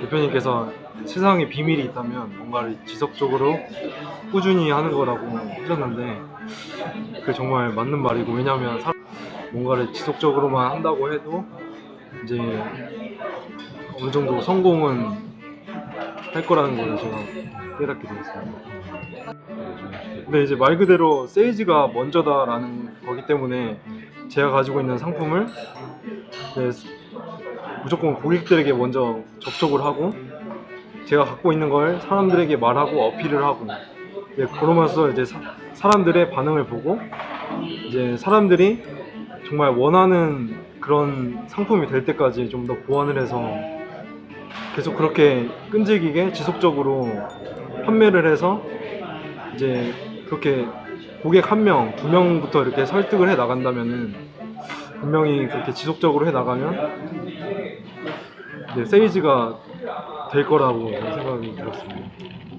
대표님께서 세상에 비밀이 있다면 뭔가를 지속적으로 꾸준히 하는 거라고 하셨는데 그게 정말 맞는 말이고 왜냐하면 사- 뭔가를 지속적으로만 한다고 해도 이제 어느 정도 성공은 할 거라는 걸 제가 깨닫게 되었습니다. 근데 이제 말 그대로 세이지가 먼저다라는 거기 때문에 제가 가지고 있는 상품을 무조건 고객들에게 먼저 접촉을 하고 제가 갖고 있는 걸 사람들에게 말하고 어필을 하고 이제 그러면서 이제 사, 사람들의 반응을 보고 이제 사람들이 정말 원하는 그런 상품이 될 때까지 좀 더 보완을 해서 계속 그렇게 끈질기게 지속적으로 판매를 해서 이제 그렇게 고객 한 명, 두 명부터 이렇게 설득을 해 나간다면은 분명히 그렇게 지속적으로 해 나가면 이제 세이지가 될 거라고 생각이 들었습니다.